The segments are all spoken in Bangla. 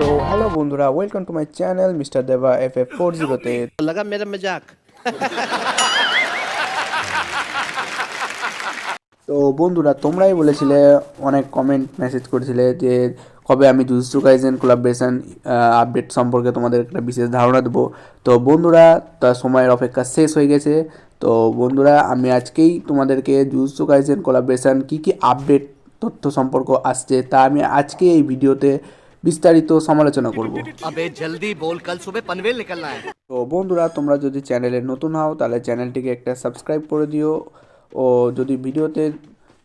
তো হ্যালো বন্ধুরা welcome to my channel mister Deba F F four জিরোতে লাগা মেরা মজাক তো বন্ধুরা তোমরাই বলেছিলে অনেক কমেন্ট মেসেজ করেছিলে যে কবে আমি দুজু গাইজেন কোলাবরেশন আপডেট সম্পর্কে তোমাদের একটা বিশেষ ধারণা দেবো। তো বন্ধুরা তার সময়ের অপেক্ষা শেষ হয়ে গেছে। তো বন্ধুরা আমি আজকেই তোমাদেরকে জুজু গাইজেন কোলাবরেশন কী কী আপডেট তথ্য সম্পর্ক আসছে তা আমি আজকে এই ভিডিওতে বিস্তারিত সমালোচনা করব। আবে জলদি বল কাল সুবে পনভেল নিকলনা তো বন্ধুরা তোমরা যদি চ্যানেলে নতুন হও তাহলে চ্যানেলটিকে একটা সাবস্ক্রাইব করে দিও। ও যদি ভিডিওতে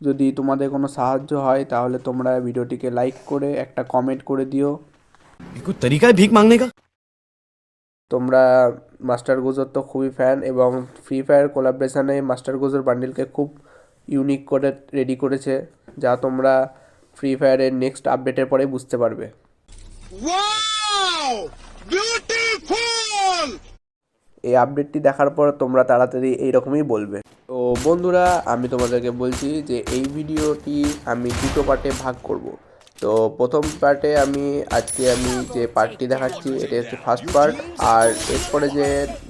যদি তোমাদের কোনো সাহায্য হয় তাহলে তোমরা ভিডিওটিকে লাইক করে একটা কমেন্ট করে দিও। তরিকায় ভিক মাংনে তোমরা মাস্টার গোজোর তো খুবই ফ্যান এবং ফ্রি ফায়ার কোলাবরেশনে মাস্টার গোজোর বান্ডিলকে খুব ইউনিক করে রেডি করেছে যা তোমরা ফ্রি ফায়ারের নেক্সট আপডেটের পরে বুঝতে পারবে। এই আপডেটটি দেখার পর তোমরা তাড়াতাড়ি এইরকমই বলবে। তো বন্ধুরা, আমি তোমাদেরকে বলছি যে এই ভিডিওটি আমি দুটো পার্টে ভাগ করব। তো প্রথম পার্টে আমি, আজকে আমি যে পার্টটি দেখাচ্ছি, এটা হচ্ছে ফার্স্ট পার্ট আর এরপরে যে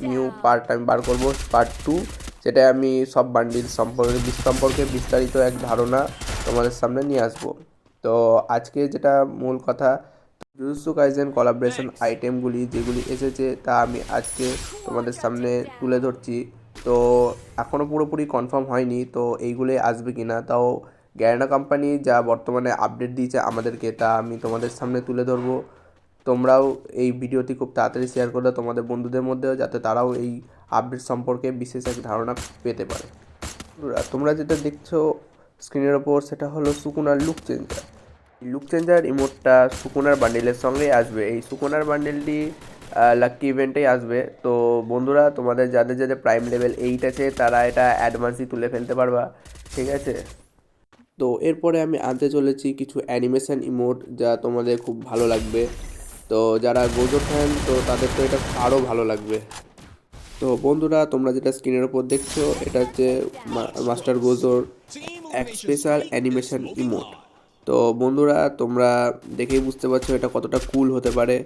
নিউ পার্ট আমি বার করব পার্ট টু যেটা আমি সব বান্ডিল সম্পর্কে সম্পর্কে বিস্তারিত এক ধারণা তোমাদের সামনে নিয়ে আসব। তো আজকে যেটা মূল কথা জুজুৎসু কাইজেন কলাবরেশন আইটেমগুলি যেগুলি এসেছে তা আমি আজকে তোমাদের সামনে তুলে ধরছি। তো এখনও পুরোপুরি কনফার্ম হয়নি তো এইগুলোই আসবে কি না তাও গ্যারেনা কোম্পানি যা বর্তমানে আপডেট দিয়েছে আমাদেরকে তা আমি তোমাদের সামনে তুলে ধরবো। তোমরাও এই ভিডিওটি খুব তাড়াতাড়ি শেয়ার করে তোমাদের বন্ধুদের মধ্যেও যাতে তারাও এই আপডেট সম্পর্কে বিশেষ এক ধারণা পেতে পারে। তোমরা যেটা দেখছ স্ক্রিনের ওপর সেটা হলো Sukuna look changer look changer ইমোটটা সুকুনার বান্ডেলের সঙ্গেই আসবে। এই সুকুনার বান্ডেলটি লাকি ইভেন্টেই আসবে। তো বন্ধুরা, তোমাদের যাদের যাদের প্রাইম লেভেল এইট আছে, তারা এটা অ্যাডভান্সই তুলে ফেলতে পারবা, ঠিক আছে? তো এরপরে আমি আনতে চলেছি কিছু অ্যানিমেশন ইমোট যা তোমাদের খুব ভালো লাগবে। তো যারা গোজো ফ্যান তো তাদের তো এটা আরও ভালো লাগবে। তো বন্ধুরা, তোমরা যেটা স্ক্রিনের ওপর দেখছ, এটা হচ্ছে মাস্টার গোজোর এক স্পেশাল অ্যানিমেশন ইমোট তো বন্ধুরা, তোমরা দেখেই বুঝতে পারছ এটা কতটা কুল হতে পারে।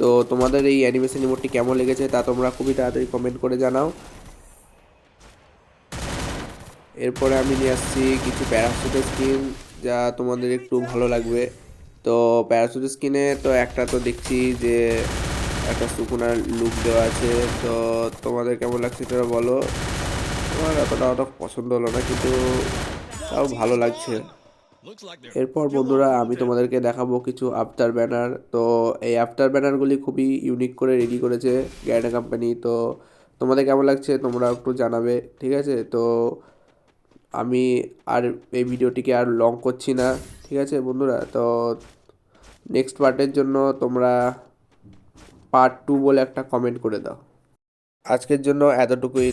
তো তোমাদের এই অ্যানিমেশন ইমোটটি কেমন লেগেছে তা তোমরা খুবই তাড়াতাড়ি কমেন্ট করে জানাও। এরপরে আমি নিয়ে আসছি কিছু প্যারাশুটের স্কিন যা তোমাদের একটু ভালো লাগবে। তো প্যারাশুট স্কিনে তো একটা তো দেখছি যে একটা সুকুনার লুক দেওয়া আছে। তো তোমাদের কেমন লাগছে সেটা বলো। আমার এতটা অত পছন্দ হলো না, কিন্তু তাও ভালো লাগছে। এরপর বন্ধুরা আমি তোমাদেরকে দেখাবো কিছু আফটার ব্যানার তো এই আফটার ব্যানারগুলি খুবই ইউনিক করে রেডি করেছে গ্যারেনা কোম্পানি তো তোমাদের কেমন লাগছে তোমরা একটু জানাবে ঠিক আছে? তো আমি আর এই ভিডিওটিকে আর লং করছি না ঠিক আছে বন্ধুরা? তো নেক্সট পার্টের জন্য তোমরা পার্ট টু বলে একটা কমেন্ট করে দাও। আজকের জন্য এতটুকুই।